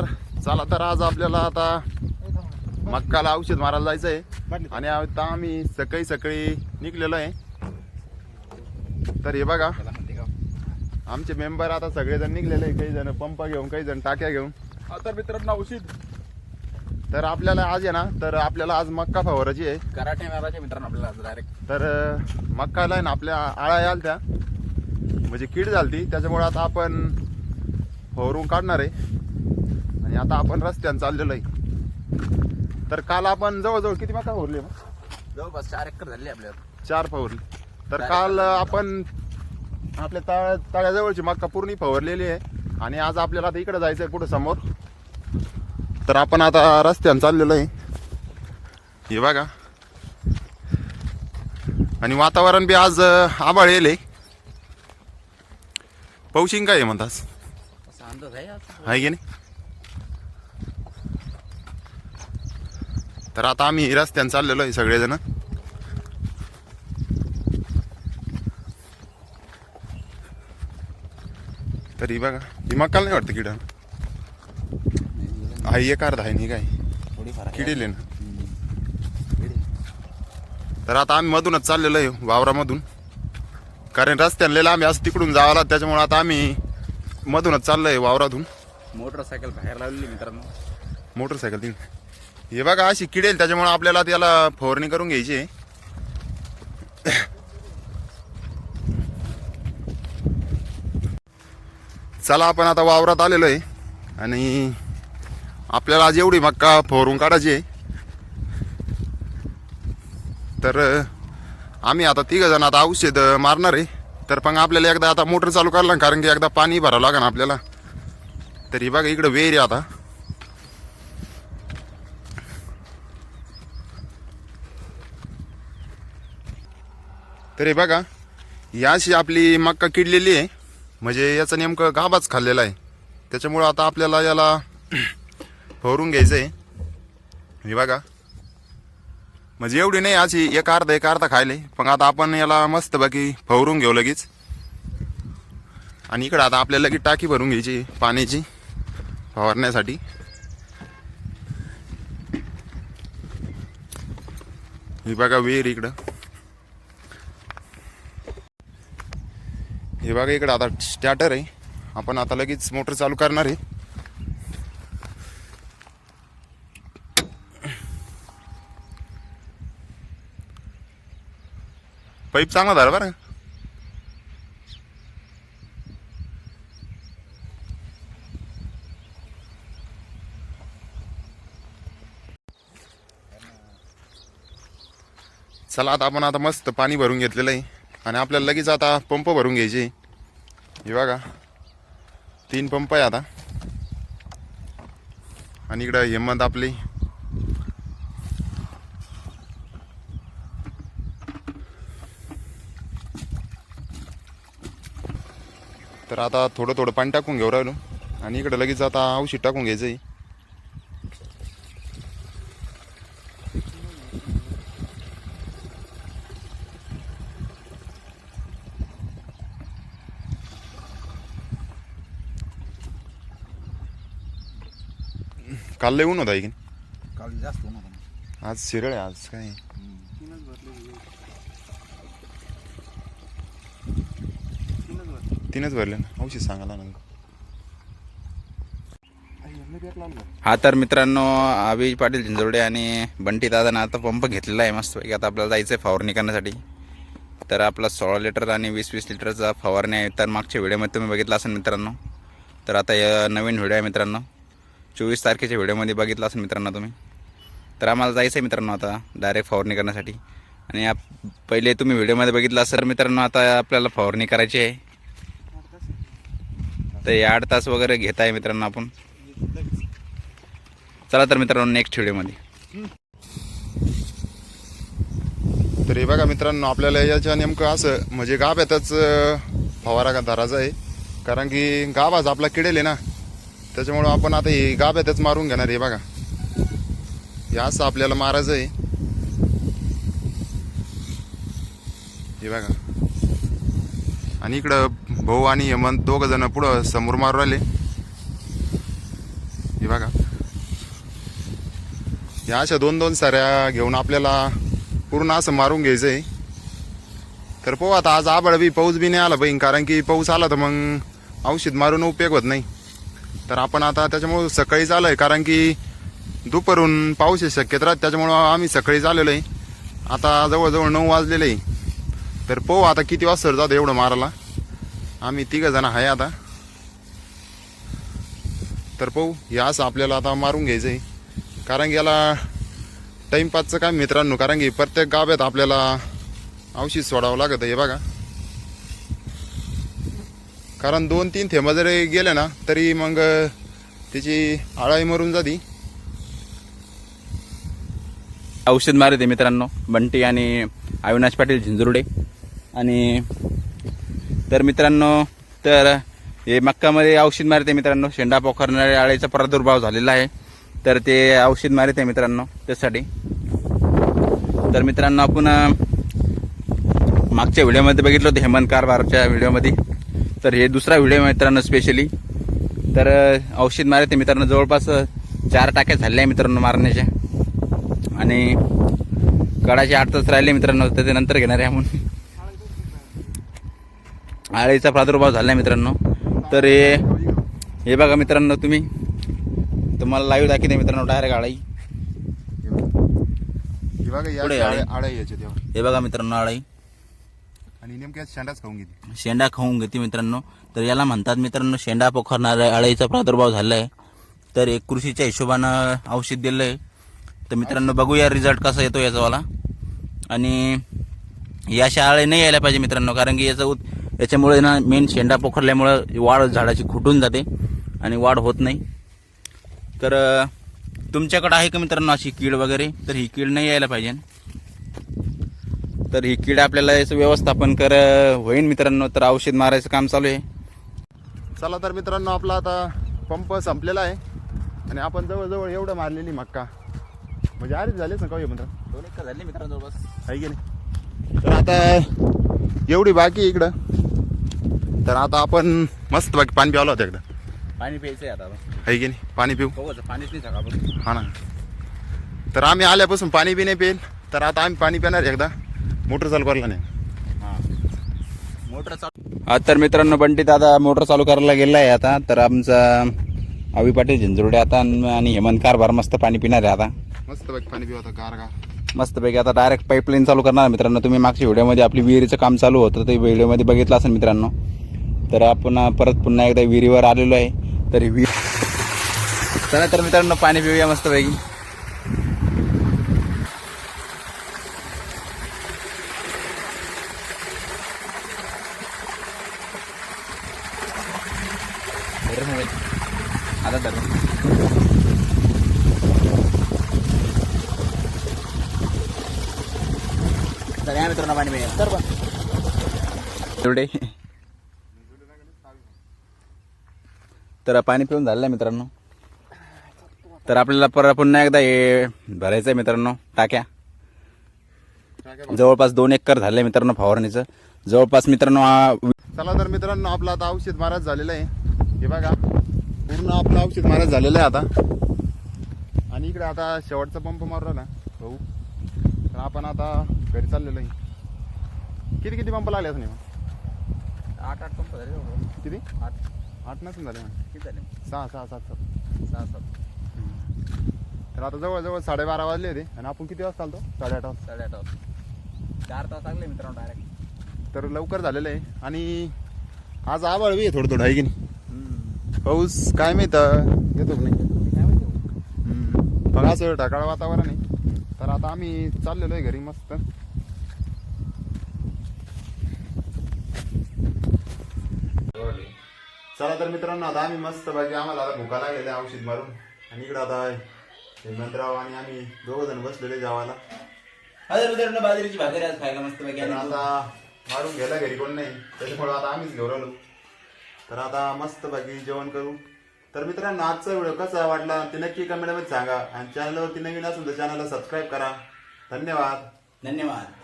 नमस्कार. चला तर आज आपल्याला आता मक्काला औषध मारायला जायचं आहे आणि आता आम्ही सकाळी सकाळी निघलेलो आहे. तर हे बघा. आमचे मेंबर आता सगळेजण निघलेले आहे. काही जण पंप घेऊन काही जण टाक्या घेऊन. तर मित्रांनो औषध. तर आपल्याला आज आहे ना तर आपल्याला आज मक्का फवाराची आहे. कराटे मारायचे मित्रांनो आपल्याला डायरेक्ट तर मक्काला आहे ना आपल्या आळा याल त्या म्हणजे कीड झालती त्याच्यामुळे आता आपण फवारून काढणार आहे. आणि आता आपण रस्त्यानं चाललेलो आहे. तर काल आपण जवळजवळ किती मका फवरली मग? जवळपास चार एकर झाले आपल्यावर चार फवरली. तर काल आपण आपल्या तळ तळ्याजवळची मक्का पूर्ण फवरलेली आहे. आणि आज आपल्याला आता इकडे जायचं आहे कुठं समोर. तर आपण आता रस्त्यानं चाललेलो आहे. हे बघा. आणि वातावरण बी आज अं, आभाळ येले पाऊसिंग काय आहे म्हणतास असा अंदाज आहे आज. आहे की नाही? तर आता आम्ही रस्त्यानं चाललेलो आहे सगळेजण. तरी बघा ही मकाल नाही वाटतं किडा? हा एक अर्धा आहे नाही काय थोडीफार आहे. किडीले ना. तर आता आम्ही मधूनच चाललेलो आहे वावरामधून. कारण रस्त्यानं लिहिलं आम्ही असं तिकडून जावं त्याच्यामुळे आता आम्ही मधूनच चाललोय वावरातून. मोटरसायकल बाहेर लावलेली मित्रांनो. मोटरसायकल तीन. हे बघा अशी किडेल त्याच्यामुळे आपल्याला त्याला फवारणी करून घ्यायची आहे. चला आपण आता वावरात आलेलो आहे. आणि आपल्याला आज एवढी मक्का फवारून काढायची आहे. तर आम्ही आता तिघ जण आता औषध मारणार आहे. तर पण आपल्याला एकदा आता मोटर चालू करायला कारण की एकदा पाणी भरावं लागेल आपल्याला. तर बघा इकडं वेर आहे आता. तर हे बघा याशी आपली मक्का किडलेली आहे. म्हणजे याचं नेमकं गाभाच खाल्लेला आहे. त्याच्यामुळं आता आपल्याला याला फवरून घ्यायचं आहे हे बघा. म्हणजे एवढी नाही अशी एक अर्धा एक अर्धा खायले. पण आता आपण याला मस्त बाकी फवरून घेऊ लगेच. आणि इकडं आता आपल्याला लगेच टाकी भरून घ्यायची पाण्याची फवारण्यासाठी. हे बघा विहीर इकडं. हे बघा इकडं आता स्टार्टर आहे. आपण आता लगेच मोटर चालू करणार आहे. पाईप चांगला झाला बरं. चला आता आपण आता मस्त पाणी भरून घेतलेलं आहे. आणि आपल्याला लगेच आता पंप भरून घ्यायचे हे बघा. तीन पंप आहे आता. आणि इकडं हिंमत आपली. तर आता थोडं थोडं पाणी टाकून घेऊ राहिलो. आणि इकडं लगेच आता औषध टाकून घ्यायचं आहे काल लय ऊन होता आहे की? काल जास्त होता. आज शिरळ आहे आज काय तीनच भरले ना औषध सांगायला नंतर हा तर मित्रांनो अभिज पाटील झिंजोडे आणि बंटी दादानं आता पंप घेतलेला आहे मस्त आता आपल्याला जायचं आहे फवारणी करण्यासाठी. तर आपला सोळा लिटर आणि वीस वीस लिटरचा फवारणी आहे. तर मागच्या व्हिडिओमध्ये तुम्ही बघितला असेल मित्रांनो. तर आता या नवीन व्हिडिओ आहे मित्रांनो. चोवीस तारखेच्या व्हिडिओमध्ये बघितला असेल मित्रांनो तुम्ही. तर आम्हाला जायचं आहे मित्रांनो आता डायरेक्ट फवारणी करण्यासाठी. आणि आप पहिले तुम्ही व्हिडिओमध्ये बघितला असेल मित्रांनो आता आपल्याला फवारणी करायची आहे. तर आठ तास वगैरे घेत आहे मित्रांनो आपण. चला तर मित्रांनो नेक्स्ट व्हिडिओमध्ये. तर हे बघा मित्रांनो आपल्याला याच्या नेमकं असं म्हणजे गाभ्यातच अं, फवारा का धरायचा आहे. कारण की गाभाच आपला किडेल आहे ना त्याच्यामुळं आपण आता हे गाभ्यातच मारून घेणार आहे बघा. हे असं आपल्याला मारायचं आहे. हे बघा. आणि इकडं भाऊ आणि हेमंत दोघ जण पुढं समोर मारू राहिले. हे बघा. ह्या अशा दोन दोन साऱ्या घेऊन आपल्याला पूर्ण असं मारून घ्यायचं आहे तर पाहू आता आज आबळ बी पाऊस बी नाही आला पाहिजे कारण की पाऊस आला तर मग औषध मारून उपयोग होत नाही. तर आपण आता त्याच्यामुळं सकाळीच आलो आहे कारण की दुपारून पाऊस आहे शक्यत राहत त्याच्यामुळं आम्ही सकाळीच आलेलो आहे. आता जवळजवळ नऊ वाजलेले आहे. तर पाहू आता किती वाजता जातो एवढं मारायला. आम्ही तिघं जण आहे आता. तर पाहू हे असं आपल्याला आता मारून घ्यायचं आहे कारण की याला टाईमपासचं काय मित्रांनो कारण की प्रत्येक गावात आपल्याला औषध सोडावं लागत हे बघा. कारण दोन तीन थेंबा जरी गेल्या ना तरी मग त्याची आळाई मरून जाती. औषध मारते मित्रांनो बंटी आणि अविनाश पाटील झिंजुर्डे. आणि तर मित्रांनो तर हे मक्कामध्ये औषध मारते मित्रांनो शेंडा पोखरणाऱ्या आळीचा प्रादुर्भाव झालेला आहे. तर ते औषध मारते मित्रांनो त्यासाठी. तर मित्रांनो आपण मागच्या व्हिडिओमध्ये बघितलं होतं हेमंत कारभारच्या व्हिडिओमध्ये. तर हे दुसरा व्हिडिओ मित्रांनो स्पेशली तर औषध मारत आहे मित्रांनो जवळपास चार टाक्या झाल्या आहे मित्रांनो मारण्याच्या. आणि गडाचे आठ तास राहिले मित्रांनो तर ते नंतर घेणार आहे आपण आळीचा प्रादुर्भाव झाला मित्रांनो. तर हे हे बघा मित्रांनो तुम्ही. तुम्हाला लाईव्ह दाखवते मित्रांनो डायरेक्ट आळाई हे हे बघा मित्रांनो आळाई आणि नेमक्या शेंडाच खाऊन घेते. शेंडा खाऊन घेते मित्रांनो. तर याला म्हणतात मित्रांनो शेंडा पोखरणाऱ्या अळीचा प्रादुर्भाव झाला आहे तर एक कृषीच्या हिशोबानं औषध दिलं आहे तर मित्रांनो बघूया रिझल्ट कसा येतो याचावाला आणि या अशा नाही यायला पाहिजे मित्रांनो कारण की याचं याच्यामुळे ना मेन शेंडा पोखरल्यामुळं वाढ झाडाची खुटून जाते आणि वाढ होत नाही. तर तुमच्याकडं आहे का मित्रांनो अशी कीड वगैरे? तर ही कीड नाही यायला पाहिजे. तर ही कीड आपल्याला याचं व्यवस्थापन कर होईन मित्रांनो तर औषध मारायचं काम चालू आहे. चला तर मित्रांनो आपला आता पंप संपलेला आहे. आणि आपण जवळजवळ एवढं मारलेली मक्का. म्हणजे आरीच झालेच ना काही मित्र दोन एकर झाली मित्रांनो बस. आहे की नाही? तर आता एवढी बाकी इकडं. तर आता आपण मस्त बाकी पाणी प्यावलं होतं इकडं पाणी प्यायचं आहे आता आहे की नाही? पाणी पिऊ? बघू पाणीच नाही सकाळपासून हा ना. तर आम्ही आल्यापासून पाणी बी नाही पेल तर आता आम्ही पाणी पिणार एकदा. मोटर चालू करला नाही. मोटर चालू हा तर मित्रांनो बंटी दादा मोटर चालू करायला गेला आहे आता. तर आमचा अवी पाटील झिंजुर्डे आता आणि हेमंत कारभार मस्त पाणी पिणार आहे आता. मस्त बाकी पाणी पिऊ आता गार गार. मस्तपैकी आता डायरेक्ट पाईपलाईन चालू करणार आहे मित्रांनो. तुम्ही मागच्या व्हिडिओमध्ये आपली विहिरीचं काम चालू होतं ते व्हिडिओमध्ये बघितलं असेल मित्रांनो. तर आपण परत पुन्हा एकदा विहिरीवर आलेलो आहे. तर विहीर चला तर मित्रांनो पाणी पिऊया मस्तपैकी तर या मित्रांनो पाणी मिळेल. तर एवढे? तर पाणी पिऊन झालेलं आहे मित्रांनो. तर आपल्याला परत पुन्हा एकदा हे भरायचं आहे मित्रांनो टाक्या. जवळपास दोन एकर झाले मित्रांनो फवारणीचं. जवळपास मित्रांनो हा चला तर मित्रांनो आपलं आता औषध महाराज झालेलं आहे. हे बघा. पूर्ण आपलं औषध महाराज झालेलं आहे आता. आणि इकडे आता शेवटचा पंप मारू राहिला. भाऊ तर आपण आता घरी चाललेलो आहे. किती किती पंप लागले असं नाही आठ आठ पंप झाले किती? आठ. आठ नसून झाले किती झाले? सहा सहा सात सात. सहा सात. तर आता जवळजवळ साडेबारा वाजले होते. आणि आपण किती वाजता चालतो साडेआठ वाजता. साडेआठ वाजता. चार तास लागले मित्रांनो डायरेक्ट तर लवकर झालेलं आहे. आणि आज आवाळ बी आहे थोडं थोडं आहे की नाही? पाऊस काय माहीत येतो की नाही. मग असं ढगाळ वातावरण आहे. तर आता आम्ही चाललेलो आहे घरी मस्त. चला तर मित्रांनो आता आम्ही मस्त बाकी आम्हाला आता भुका लागलेल्या औषध मारून. आणि इकडं आता हेमंतराव आणि आम्ही दोघ जण बसलेले जेवायला अरे मित्रांनो बाजरीची भाकरी आज खायला मस्त तर आता मारून घ्यायला घरी कोण नाही त्याच्यामुळे आता आम्हीच घेऊन आलो. तर आता मस्त बाकी जेवण करू. तर मित्रांनो आजचा व्हिडिओ कसा वाटला ते नक्की कमेंटमध्ये सांगा. आणि चॅनलवरती नवीन असेल तर चॅनलला सबस्क्राईब करा. धन्यवाद. धन्यवाद.